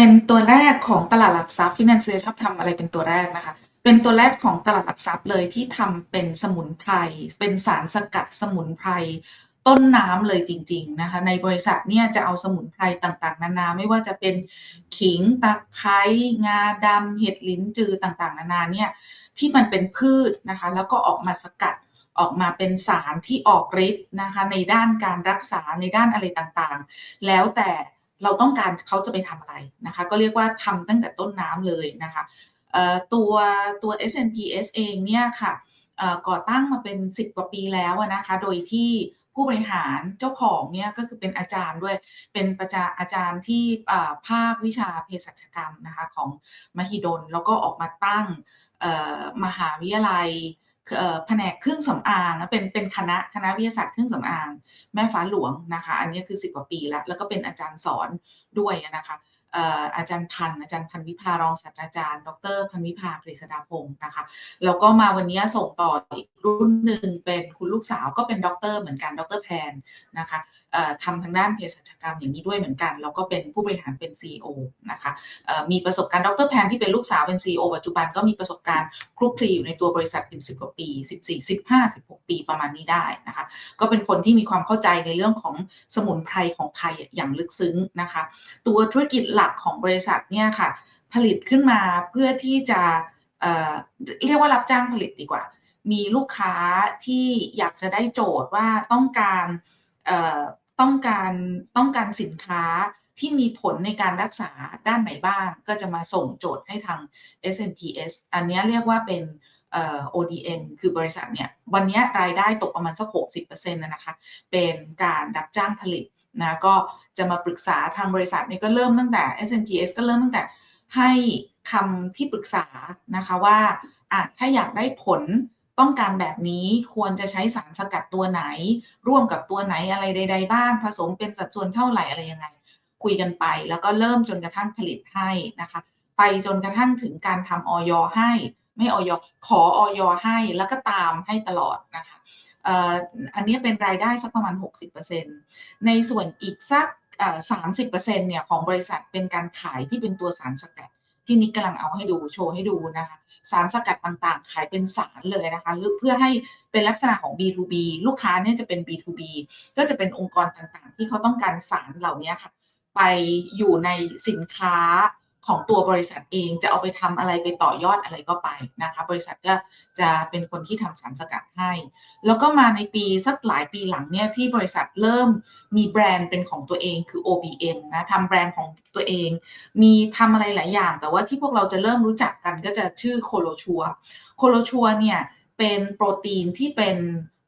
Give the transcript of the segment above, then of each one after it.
เป็นตัวแรกของตลาดหลักทรัพย์ฟินแลนเซียชอบทำอะไรเป็นตัวแรกนะคะ เป็นตัวแรกของตลาดหลักทรัพย์เลยที่ทำเป็นสมุนไพร เป็นสารสกัดสมุนไพรต้นน้ำเลยจริง ๆนะคะ ในบริษัทเนี่ยจะเอาสมุนไพรต่างๆ นานาไม่ว่าจะเป็นขิงตะไคร้งาดำเห็ดลิ้นจือต่างๆ นานาเนี่ยที่มันเป็นพืชนะคะ แล้วก็ออกมาสกัดออกมาเป็นสารที่ออกฤทธิ์นะคะ ในด้านการรักษาในด้านอะไรต่างๆ แล้วแต่ เราต้องการเขาจะไปทำอะไรนะคะ ก็เรียกว่าทำตั้งแต่ต้นน้ำเลยนะคะตัวตัว S&PS เองเนี่ยค่ะก่อตั้งมาเป็น 10 กว่าปีแล้วนะคะ โดยที่ผู้บริหารเจ้าของเนี่ยก็คือเป็นอาจารย์ด้วย เป็นประจาอาจารย์ที่ภาควิชาเภสัชกรรมนะคะของมหิดล แล้วก็ออกมาตั้งมหาวิทยาลัย แผนกเครื่องสำอางเป็นเป็นคณะคณะวิทยาศาสตร์เครื่องสำอาง แม่ฟ้าหลวงนะคะ อันนี้คือ 10 กว่าปีแล้ว แล้วก็เป็นอาจารย์สอนด้วยนะคะ อาจารย์พันอาจารย์พันวิภารองศาสตราจารย์ ดรพันวิภากฤษดาพงศ์นะคะแล้วก็มาวันนี้ส่งต่ออีกรุ่นหนึ่งเป็นคุณลูกสาวก็เป็นด็อกเตอร์เหมือนกันด็อกเตอร์แพนนะคะทำทางด้านเภสัชกรรมอย่างนี้ด้วยเหมือนกัน แล้วก็เป็นผู้บริหารเป็น CEO นะคะมีประสบการณ์ดรแพนที่เป็นลูกสาวเป็น CEO ปัจจุบันก็มีประสบการณ์คลุกคลีอยู่ในตัวบริษัทเป็น 10 กว่าปี 14 15 16 ปีประมาณนี้ได้นะคะก็เป็นคนที่มีความเข้าใจในเรื่องของสมุนไพรของไทยอย่างลึกซึ้งนะคะตัวธุรกิจหลักของบริษัทเนี่ยค่ะ ผลิตขึ้นมาเพื่อที่จะเเรียกว่ารับจ้างผลิตดีกว่า มีลูกค้าที่อยากจะได้โจทย์ว่าต้องการต้องการต้องการสินค้าที่มีผลในการรักษาด้านไหนบ้าง ก็จะมาส่งโจทย์ให้ทาง S&PS อันนี้เรียกว่าเป็น ODM คือบริษัทเนี่ย วันนี้รายได้ตกประมาณสัก 60%นะคะ เป็นการรับจ้างผลิต นะก็จะมาปรึกษาทางบริษัทนี่ก็เริ่มตั้งแต่ S&PS ก็เริ่มตั้งแต่ให้คำที่ปรึกษานะคะว่าอะถ้าอยากได้ผลต้องการแบบนี้ควรจะใช้สารสกัดตัวไหน ร่วมกับตัวไหนอะไรใด ๆ บ้าง ผสมเป็นสัดส่วนเท่าไหร่อะไรยังไง คุยกันไป แล้วก็เริ่มจนกระทั่งผลิตให้นะคะ ไปจนกระทั่งถึงการทำออยให้ ไม่ออยขอออยให้แล้วก็ตามให้ตลอดนะคะ อันนี้เป็นรายได้สักประมาณ 60%ในส่วนอีกสักสามสิบเปอร์เซ็นเนี่ยของบริษัทเป็นการขายที่เป็นตัวสารสกัด ที่นิกกำลังเอาให้ดูโชว์ให้ดูนะคะ สารสกัดต่างๆ ขายเป็นสารเลยนะคะเพื่อให้เป็นลักษณะของ B2B ลูกค้าเนี่ยจะเป็น B2B ก็จะเป็นองค์กรต่างๆ ที่เขาต้องการสารเหล่านี้ค่ะ ไปอยู่ในสินค้า ของตัวบริษัทเองจะเอาไปทำอะไรไปต่อยอดอะไรก็ไปนะคะบริษัทก็จะเป็นคนที่ทำสารสกัดให้ แล้วก็มาในปีสักหลายปีหลังเนี่ยที่บริษัทเริ่มมีแบรนด์เป็นของตัวเองคือ OBM นะทำแบรนด์ของตัวเอง มีทำอะไรหลายอย่าง แต่ว่าที่พวกเราจะเริ่มรู้จักกันก็จะชื่อโคโลชัวโคโลชัวเนี่ยเป็นโปรตีนที่เป็น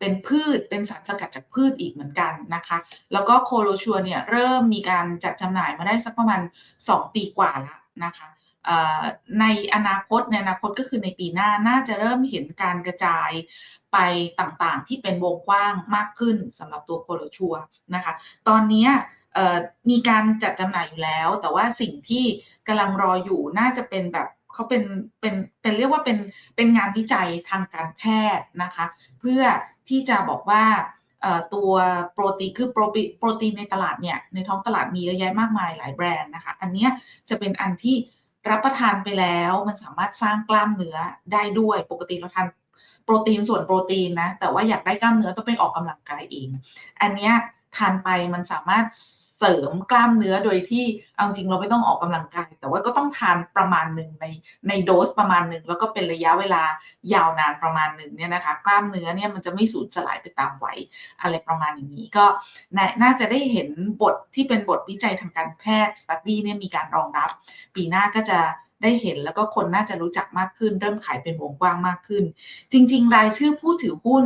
เป็นพืชเป็นสารสกัดจากพืชอีกเหมือนกันนะคะ แล้วก็โคโลชัวเนี่ยเริ่มมีการจัดจำหน่ายมาได้สักประมาณ 2 ปีกว่าละ นะคะในอนาคตในอนาคตก็คือในปีหน้าน่าจะเริ่มเห็นการกระจายไปต่างๆ ที่เป็นวงกว้างมากขึ้นสำหรับตัวโคโลชัวนะคะ ตอนนี้มีการจัดจำหน่ายอยู่แล้ว แต่ว่าสิ่งที่กำลังรออยู่น่าจะเป็นแบบเขาเป็นเป็นเป็นเรียกว่าเป็นเป็นงานวิจัยทางการแพทย์นะคะ เพื่อที่จะบอกว่า ตัวโปรตีนคือโปรโปรตีนในตลาดเนี่ยในท้องตลาดมีเยอะแยะมากมายหลายแบรนด์นะคะ อันนี้จะเป็นอันที่รับประทานไปแล้วมันสามารถสร้างกล้ามเนื้อได้ด้วย ปกติเราทานโปรตีนส่วนโปรตีนนะแต่ว่าอยากได้กล้ามเนื้อต้องไปออกกำลังกายเอง อันนี้ทานไปมันสามารถ เสริมกล้ามเนื้อโดยที่เอาจริงเราไม่ต้องออกกำลังกาย แต่ว่าก็ต้องทานประมาณหนึ่งในในโดสประมาณหนึ่งแล้วก็เป็นระยะเวลายาวนานประมาณหนึ่งเนี่ยนะคะ กล้ามเนื้อเนี่ยมันจะไม่สูญสลายไปตามวัยอะไรประมาณอย่างนี้ก็น่าจะได้เห็นบทที่เป็นบทวิจัยทางการแพทย์สตัดดี้เนี่ยมีการรองรับ ปีหน้าก็จะได้เห็นแล้วก็คนน่าจะรู้จักมากขึ้น เริ่มขายเป็นวงกว้างมากขึ้น จริง ๆ รายชื่อผู้ถือหุ้น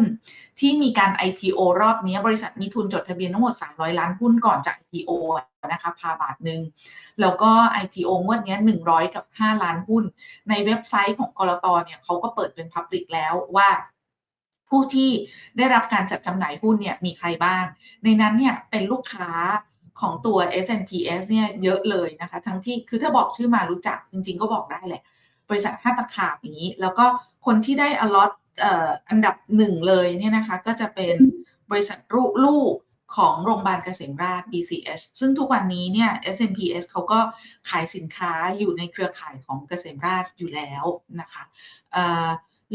ที่มีการ IPO รอบนี้บริษัทมีทุนจดทะเบียนทั้งหมด 300 ล้านหุ้นก่อนจาก IPO นะคะพาบาทหนึ่งแล้วก็ IPO งวดนี้ 100 กับ 5 ล้านหุ้น ในเว็บไซต์ของกรตเนี่ยเขาก็เปิดเป็น Public แล้วว่าผู้ที่ได้รับการจัดจำหน่ายหุ้นเนี่ยมีใครบ้าง ในนั้นเนี่ยเป็นลูกค้า ของตัว S&PS เนี่ยเยอะเลยนะคะ ทั้งที่คือถ้าบอกชื่อมารู้จักจริงๆก็บอกได้แหละ บริษัทห้าตะขาบอย่างนี้ แล้วก็คนที่ได้อลอตอันดับหนึ่งเลยเนี่ยนะคะ ก็จะเป็นบริษัทลูกของโรงพยาบาลเกษมราช BCH ซึ่งทุกวันนี้เนี่ย SNPS เขาก็ขายสินค้าอยู่ในเครือข่ายของเกษมราชอยู่แล้วนะคะ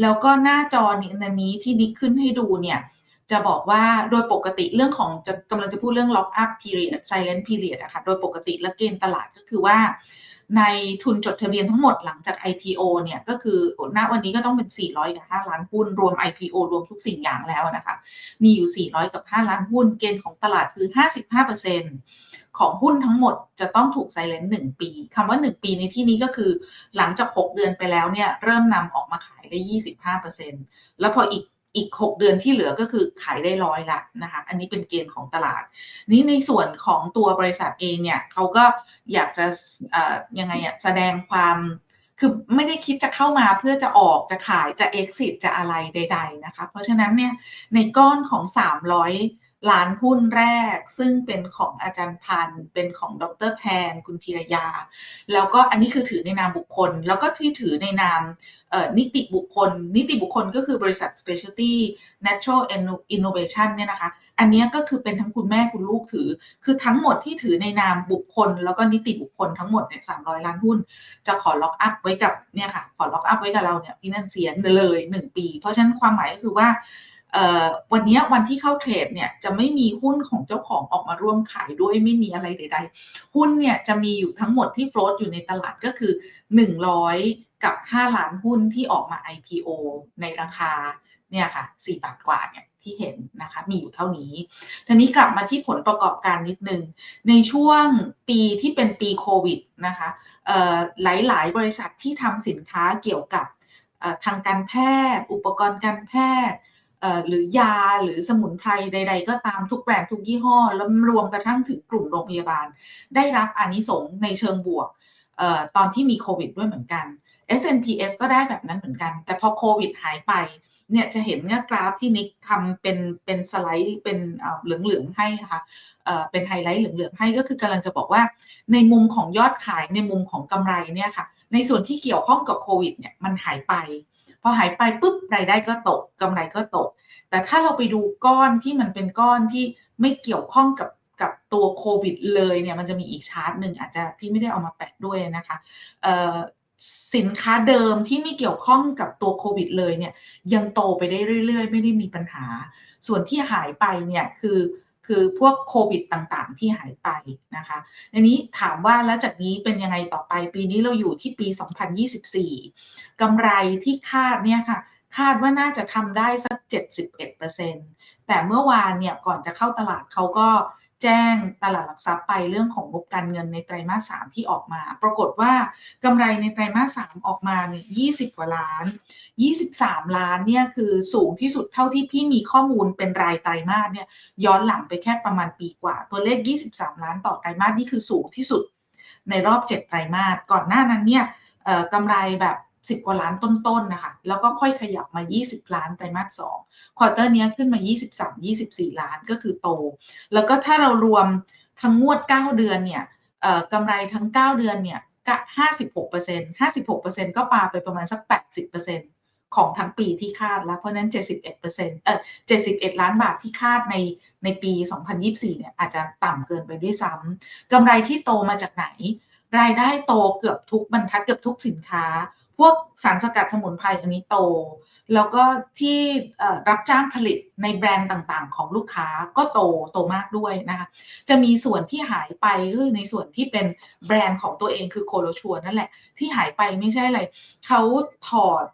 แล้วก็หน้าจอนี้นนี้ที่นิกขึ้นให้ดูเนี่ย จะบอกว่าโดยปกติเรื่องของจะกำลังจะพูดเรื่อง lock up period silent period อะคะ่ะโดยปกติและเกณฑ์ตลาดก็คือว่า ในทุนจดทะเบียนทั้งหมดหลังจาก IPO เนี่ยก็คือณวันนี้ก็ต้องเป็น 400 กับ 5 ล้านหุ้น รวม IPO รวมทุกสิ่งอย่างแล้วนะคะ มีอยู่ 400 กับ 5 ล้านหุ้น เกณฑ์ของตลาดคือ 55%ของหุ้นทั้งหมดจะต้องถูกไซเลนต์1ปีคำว่า 1 ปีในที่นี้ก็คือหลังจาก 6 เดือนไปแล้วเนี่ยเริ่มนำออกมาขายได้ 25%แล้วพออีก อีก 6 เดือนที่เหลือก็คือขายได้ร้อยละนะคะ อันนี้เป็นเกณฑ์ของตลาด นี้ในส่วนของตัวบริษัทเองเนี่ยเขาก็อยากจะยังไงอะแสดงความคือไม่ได้คิดจะเข้ามาเพื่อจะออกจะขายจะ exit จะอะไรใด ๆ นะคะ เพราะฉะนั้นเนี่ยในก้อนของ 300 ล้านหุ้นแรก ซึ่งเป็นของอาจารย์พันธ์เป็นของดรแพนคุณธีรยา แล้วก็อันนี้คือถือในนามบุคคล แล้วก็ที่ถือในนามนิติบุคคล นิติบุคคลก็คือบริษัท Specialty Natural Innovation เนี่ยนะคะ อันนี้ก็คือเป็นทั้งคุณแม่คุณลูกถือ คือทั้งหมดที่ถือในนามบุคคล แล้วก็นิติบุคคลทั้งหมดเนี่ยสามร้อยล้านหุ้น จะขอล็อกอัพไว้กับเนี่ยค่ะ ขอล็อกอัพไว้กับเราเนี่ยพินันเซียนเลย 1 ปี เพราะฉะนั้นความหมายก็คือว่า วันนี้วันที่เข้าเทรดเนี่ยจะไม่มีหุ้นของเจ้าของออกมาร่วมขายด้วยไม่มีอะไรใด ๆ หุ้นเนี่ยจะมีอยู่ทั้งหมดที่โฟลตอยู่ในตลาดก็คือ 100 กับ 5 ล้านหุ้นที่ออกมา IPO ในราคาเนี่ยค่ะ4บาทกว่าเนี่ยที่เห็นนะคะมีอยู่เท่านี้ทีนี้กลับมาที่ผลประกอบการนิดนึง ในช่วงปีที่เป็นปีโควิดนะคะหลายๆ บริษัทที่ทำสินค้าเกี่ยวกับทางการแพทย์ อุปกรณ์การแพทย์ หรือยาหรือสมุนไพรใด ๆ ก็ตามทุกแบรนด์ทุกยี่ห้อแล้วรวมกระทั่งถึงกลุ่มโรงพยาบาล ได้รับอานิสงในเชิงบวกตอนที่มีโควิดด้วยเหมือนกัน S&PS ก็ได้แบบนั้นเหมือนกัน แต่พอโควิดหายไปเนี่ยจะเห็นเนี่ยกราฟที่นิกทำเป็นเป็นสไลด์เป็นเหลืองๆให้ค่ะเป็นไฮไลท์เหลืองๆให้ก็คือกำลังจะบอกว่า ในมุมของยอดขายในมุมของกำไรเนี่ยค่ะในส่วนที่เกี่ยวข้องกับโควิดเนี่ยมันหายไป พอหายไปปุ๊บรายได้ก็ตกกำไรก็ตก แต่ถ้าเราไปดูก้อนที่มันเป็นก้อนที่ไม่เกี่ยวข้องกับกับตัวโควิดเลยเนี่ยมันจะมีอีกชาร์ตหนึ่งอาจจะพี่ไม่ได้เอามาแปะด้วยนะคะสินค้าเดิมที่ไม่เกี่ยวข้องกับตัวโควิดเลยเนี่ยยังโตไปได้เรื่อยๆ ไม่ได้มีปัญหา ส่วนที่หายไปเนี่ยคือ คือพวกโควิดต่างๆ ที่หายไปนะคะอันนี้ถามว่าแล้วจากนี้เป็นยังไงต่อไปปีนี้เราอยู่ที่ปี 2024กำไรที่คาดเนี่ยค่ะ คาดว่าน่าจะทำได้สัก 71%แต่เมื่อวานเนี่ยก่อนจะเข้าตลาดเขาก็ แจ้งตลาดหลักทรัพย์ไปเรื่องของงบการเงินในไตรมาสสามที่ออกมา ปรากฏว่ากำไรในไตรมาสสามออกมาเนี่ยยี่สิบกว่าล้านยี่สิบสามล้านเนี่ยคือสูงที่สุดเท่าที่พี่มีข้อมูลเป็นรายไตรมาสเนี่ยย้อนหลังไปแค่ประมาณปีกว่า ตัวเลข 23 ล้านต่อไตรมาสนี่คือสูงที่สุดในรอบ 7 ไตรมาสก่อนหน้านั้นเนี่ยกำไรแบบ สิบกว่าล้านต้นๆนนะคะ แล้วก็ค่อยขยับมา 20 ล้านไตรมาสสองควอเตอร์นี้ขึ้นมา 23 24 ล้านก็คือโต แล้วก็ถ้าเรารวมทั้งงวด 9 เดือนเนี่ยกำไรทั้ง 9 เดือนเนี่ยก็56% 56%ก็ปาไปประมาณสัก 80%ของทั้งปีที่คาดแล้ว เพราะนั้น 71%เอ่อ71 ล้านบาทที่คาดในในปี 2024 เนี่ยอาจจะต่ำเกินไปด้วยซ้ำกำไรที่โตมาจากไหน รายได้โตเกือบทุกบรรทัดเกือบทุกสินค้า พวกสารสกัดสมุนไพรอันนี้โต แล้วก็ที่รับจ้างผลิตในแบรนด์ต่างๆ ของลูกค้าก็โตโตมากด้วยนะคะจะมีส่วนที่หายไปคือในส่วนที่เป็นแบรนด์ของตัวเองคือโคโลชัวนั่นแหละที่หายไปไม่ใช่อะไรเขาถอด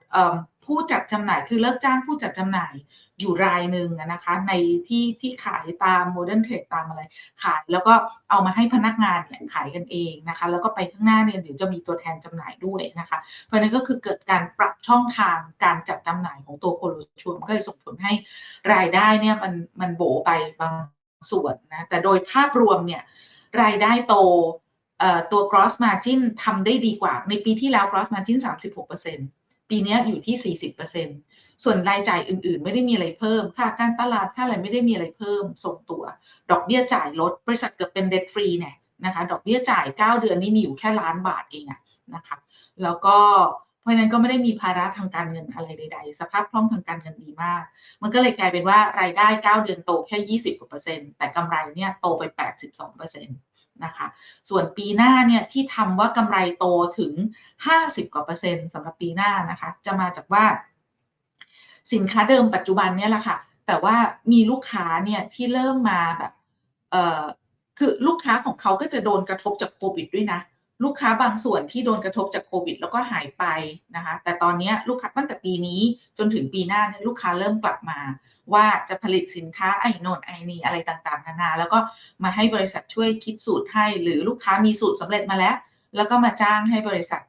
ผู้จัดจำหน่ายคือเลิกจ้างผู้จัดจำหน่ายอยู่รายหนึ่งนะคะในที่ที่ขายตามโมเดิร์นเทรดตามอะไร ขายแล้วก็เอามาให้พนักงานเนี่ยขายกันเองนะคะ แล้วก็ไปข้างหน้าเนี่ยเดี๋ยวจะมีตัวแทนจำหน่ายด้วยนะคะ เพราะนั้นก็คือเกิดการปรับช่องทางการจัดจำหน่ายของตัวโคโลชัวมันก็เลยส่งผลให้รายได้เนี่ยมันมันโบไปบางส่วนนะแต่โดยภาพรวมเนี่ยรายได้โตตัว gross margin ทำได้ดีกว่า ในปีที่แล้ว gross margin 36% ปีนี้อยู่ที่ 40%ส่วนรายจ่ายอื่นๆ ไม่ได้มีอะไรเพิ่ม ค่าการตลาดค่าอะไรไม่ได้มีอะไรเพิ่มส่งตัว ดอกเบี้ยจ่ายลด บริษัทเกือบเป็นเดทฟรีเนี่ยนะคะดอกเบี้ยจ่าย 9 เดือนนี่มีอยู่แค่ล้านบาทเองนะคะแล้วก็เพราะฉะนั้นก็ไม่ได้มีภาระทางการเงินอะไรใด ๆ สภาพคล่องทางการเงินดีมาก มันก็เลยกลายเป็นว่ารายได้ 9 เดือนโตแค่ 20กว่าเปอร์เซ็นต์แต่กำไรเนี่ยโตไป 82เปอร์เซ็นต์ นะคะ ส่วนปีหน้าเนี่ยที่ทำว่ากำไรโตถึง 50 กว่าเปอร์เซ็นต์สำหรับปีหน้านะคะ จะมาจากว่า สินค้าเดิมปัจจุบันเนี่ยแหละค่ะ แต่ว่ามีลูกค้าเนี่ยที่เริ่มมาแบบ เอ่อ คือลูกค้าของเขาก็จะโดนกระทบจากโควิดด้วยนะ ลูกค้าบางส่วนที่โดนกระทบจากโควิด แล้วก็หายไปนะคะ แต่ตอนนี้ลูกค้าตั้งแต่ปีนี้จนถึงปีหน้าลูกค้าเริ่มกลับมา ว่าจะผลิตสินค้าไอโนนไอนีอะไรต่างๆนานา แล้วก็มาให้บริษัทช่วยคิดสูตรให้ หรือลูกค้ามีสูตรสำเร็จมาแล้ว แล้วก็มาจ้างให้บริษัท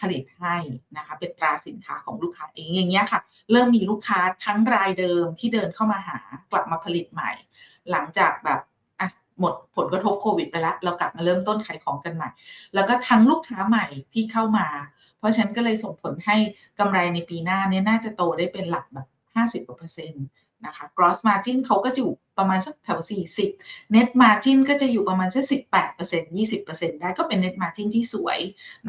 ผลิตให้นะคะเป็นตราสินค้าของลูกค้าเองอย่างเงี้ยค่ะ เริ่มมีลูกค้าทั้งรายเดิมที่เดินเข้ามาหากลับมาผลิตใหม่ หลังจากแบบ หมดผลกระทบโควิดไปแล้ว เรากลับมาเริ่มต้นขายของกันใหม่ แล้วก็ทั้งลูกค้าใหม่ที่เข้ามา เพราะฉะนั้นก็เลยส่งผลให้กำไรในปีหน้าเนี่ยน่าจะโตได้เป็นหลักแบบ 50กว่าเปอร์เซ็นต์นะคะ gross margin เขาก็จะอยู่ ประมาณสักแถว 40 net margin ก็จะอยู่ประมาณสัก 18% 20%ได้ก็เป็น net margin ที่สวย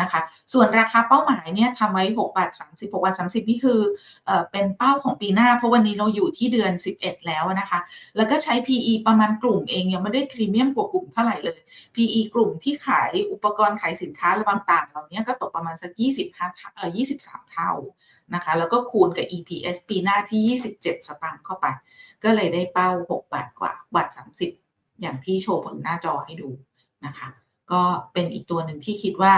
นะคะ ส่วนราคาเป้าหมายเนี่ยทำไว้6บาท30 6บาท30 นี่คือเอ่อเป็นเป้าของปีหน้า เพราะวันนี้เราอยู่ที่เดือน 11 แล้วนะคะ แล้วก็ใช้ PE ประมาณกลุ่มเองยังไม่ได้พรีเมียมกว่ากลุ่มเท่าไหร่เลย PE กลุ่มที่ขายอุปกรณ์ขายสินค้าอะไรต่างๆเหล่านี้ก็ตกประมาณสัก 25เอ่อ23 เท่านะคะแล้วก็คูณกับ EPS ปีหน้าที่ 27 สตางค์เข้าไป ก็เลยได้เป้า 6 บาทกว่าบาท 30 อย่างที่โชว์บนหน้าจอให้ดูนะคะ ก็เป็นอีกตัวหนึ่งที่คิดว่า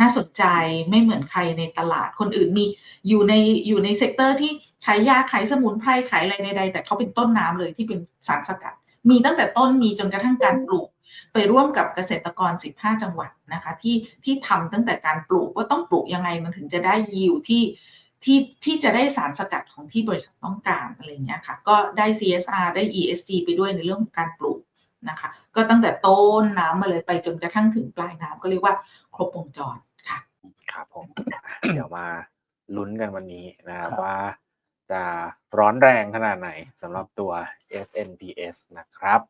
น่าสนใจไม่เหมือนใครในตลาดคนอื่นมีอยู่ในอยู่ในเซกเตอร์ที่ขายยาขายสมุนไพรขายอะไรใดๆแต่เขาเป็นต้นน้ำเลยที่เป็นสารสกัด มีตั้งแต่ต้นมีจนกระทั่งการปลูก ไปร่วมกับเกษตรกร 15 จังหวัดนะคะที่ที่ทำตั้งแต่การปลูกว่าต้องปลูกยังไงมันถึงจะได้ยิวที่ ที่ที่จะได้สารสกัดของที่บริษัทต้องการอะไรเงี้ยค่ะ ก็ได้ CSR ได้ ESG ไปด้วยในเรื่องของการปลูกนะคะ ก็ตั้งแต่ต้นน้ำมาเลยไปจนกระทั่งถึงปลายน้ำก็เรียกว่าครบวงจรค่ะ ครับผม เดี๋ยวมาลุ้นกันวันนี้นะครับว่าจะร้อนแรงขนาดไหนสำหรับตัว SNPS นะครับ